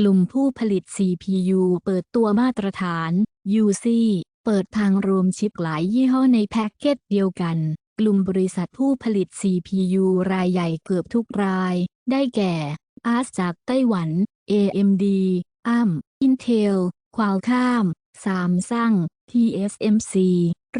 กลุ่มผู้ผลิต CPU เปิดตัวมาตรฐาน UC เปิดทางรวมชิปหลายยี่ห้อในแพ็กเกจเดียวกัน กลุ่มบริษัทผู้ผลิต CPU รายใหญ่เกือบทุกราย ได้แก่ ARS จากไต้หวัน AMD ARM Intel Qualcomm Samsung TSMC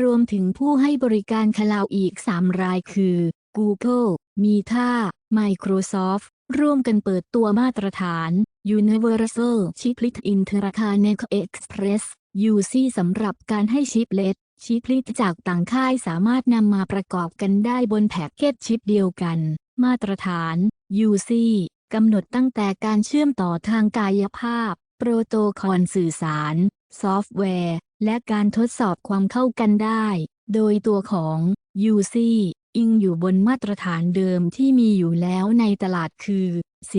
รวมถึงผู้ให้บริการคลาวอีก 3 รายคือ Google Meta Microsoft ร่วมกันเปิดตัวมาตรฐาน Universal Chiplet Interconnect Express UC สำหรับการให้ชิปเลตชิปลิตจากต่างค่ายสามารถนำมาประกอบกันได้บนแพ็กเกจชิปเดียวกัน มาตรฐาน UC กำหนดตั้งแต่การเชื่อมต่อทางกายภาพ โปรโตคอลสื่อสาร ซอฟต์แวร์ และการทดสอบความเข้ากันได้ โดยตัวของ UC อิงอยู่บนมาตรฐานเดิมที่มีอยู่แล้วในตลาดคือ C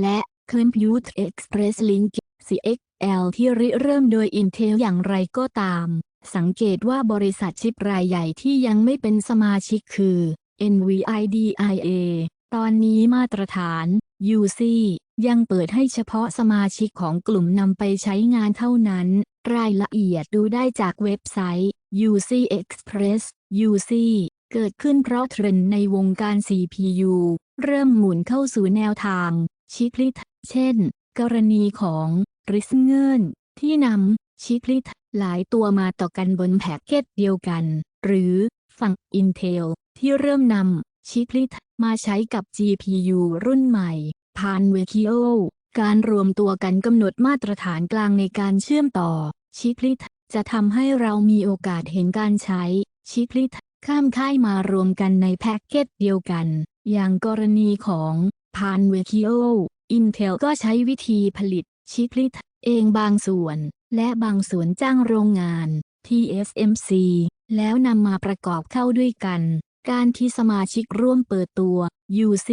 และ Compute Express Link CXL ที่ริเริ่มโดย Intel อย่างไรก็ตาม สังเกตว่าบริษัทชิปรายใหญ่ที่ยังไม่เป็นสมาชิกคือ NVIDIA ตอนนี้มาตรฐาน UC ยังเปิดให้เฉพาะสมาชิกของกลุ่มนำไปใช้งานเท่านั้น รายละเอียดดูได้จากเว็บไซต์ UC Express UC เกิดขึ้นเพราะเทรนด์ในวงการ CPU เริ่มหมุนเข้าสู่แนวทาง ชิปลิตเช่น กรณีของริสเงินที่นำชิปลิตหลายตัวมาต่อกันบนแพ็กเกจเดียวกัน หรือฝั่ง Intel ที่เริ่มนำชิปลิตมาใช้กับ GPU รุ่นใหม่ผ่านเวคิโอการรวมตัวกันกำหนดมาตรฐานกลางในการเชื่อมต่อ ชิปลิตจะทำให้เรามีโอกาสเห็นการใช้ชิปลิตข้ามค่ายมารวมกันในแพ็กเกจเดียวกัน อย่างกรณีของ พานเวคิโอ Intel ก็ใช้วิธีผลิตชิปลิตเองบางส่วน และบางส่วนจ้างโรงงาน TSMC แล้วนำมาประกอบเข้าด้วยกัน การที่สมาชิกร่วมเปิดตัว UC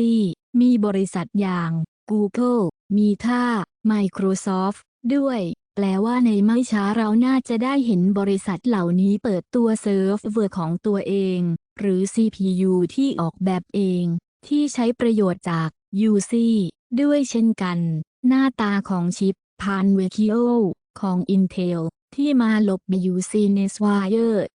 มีบริษัทอย่าง Google Meta Microsoft ด้วย แปลว่าในไม่ช้าเราน่าจะได้เห็นบริษัทเหล่านี้เปิดตัวเซิร์ฟเวอร์ของตัวเอง หรือ CPU ที่ออกแบบเอง ที่ใช้ประโยชน์จาก ยูซี่ ด้วยเช่นกัน หน้าตาของชิปพานเวคิโอของ Intel ที่มาหลบ UC n e s w i r e